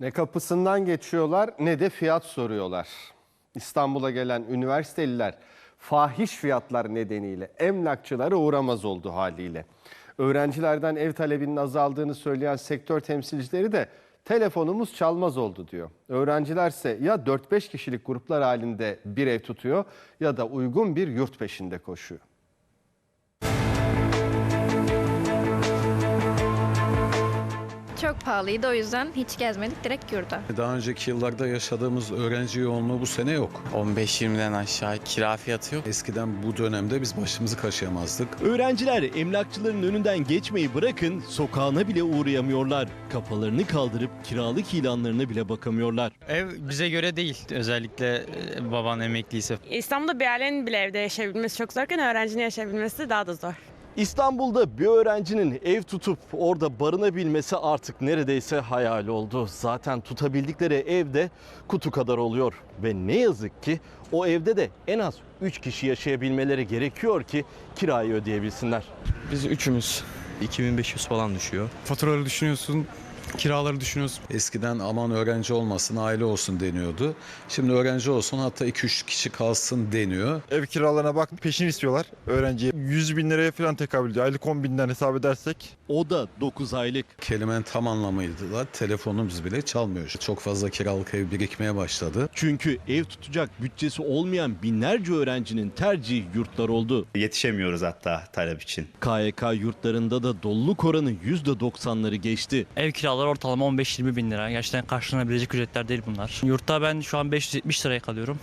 Ne kapısından geçiyorlar ne de fiyat soruyorlar. İstanbul'a gelen üniversiteliler fahiş fiyatlar nedeniyle emlakçılara uğramaz oldu haliyle. Öğrencilerden ev talebinin azaldığını söyleyen sektör temsilcileri de telefonumuz çalmaz oldu diyor. Öğrencilerse ya 4-5 kişilik gruplar halinde bir ev tutuyor ya da uygun bir yurt peşinde koşuyor. Çok pahalıydı o yüzden hiç gezmedik direkt yurda. Daha önceki yıllarda yaşadığımız öğrenci yoğunluğu bu sene yok. 15-20'den aşağı kira fiyatı yok. Eskiden bu dönemde biz başımızı kaşıyamazdık. Öğrenciler emlakçıların önünden geçmeyi bırakın sokağına bile uğrayamıyorlar. Kafalarını kaldırıp kiralık ilanlarına bile bakamıyorlar. Ev bize göre değil. Özellikle e, baban emekliyse. İstanbul'da bir ailenin bile evde yaşayabilmesi çok zorken öğrencinin yaşayabilmesi daha da zor. İstanbul'da bir öğrencinin ev tutup orada barınabilmesi artık neredeyse hayal oldu. Zaten tutabildikleri evde kutu kadar oluyor. Ve ne yazık ki o evde de en az 3 kişi yaşayabilmeleri gerekiyor ki kirayı ödeyebilsinler. Biz üçümüz 2500 falan düşüyor. Faturaları düşünüyorsun, kiraları düşünüyorsun. Eskiden aman öğrenci olmasın, aile olsun deniyordu. Şimdi öğrenci olsun hatta 2-3 kişi kalsın deniyor. Ev kiralarına bak peşin istiyorlar öğrenciye. 100 bin liraya falan tekabül ediyor. Aylık 10 binden hesap edersek. O da 9 aylık. Kelimenin tam anlamıydı da telefonumuz bile çalmıyor. Çok fazla kiralık ev birikmeye başladı. Çünkü ev tutacak bütçesi olmayan binlerce öğrencinin tercihi yurtlar oldu. Yetişemiyoruz hatta talep için. KYK yurtlarında da doluluk oranı %90'ları geçti. Ev kiraları ortalama 15-20 bin lira. Gerçekten karşılanabilecek ücretler değil bunlar. Yurtta ben şu an 570 liraya kalıyorum.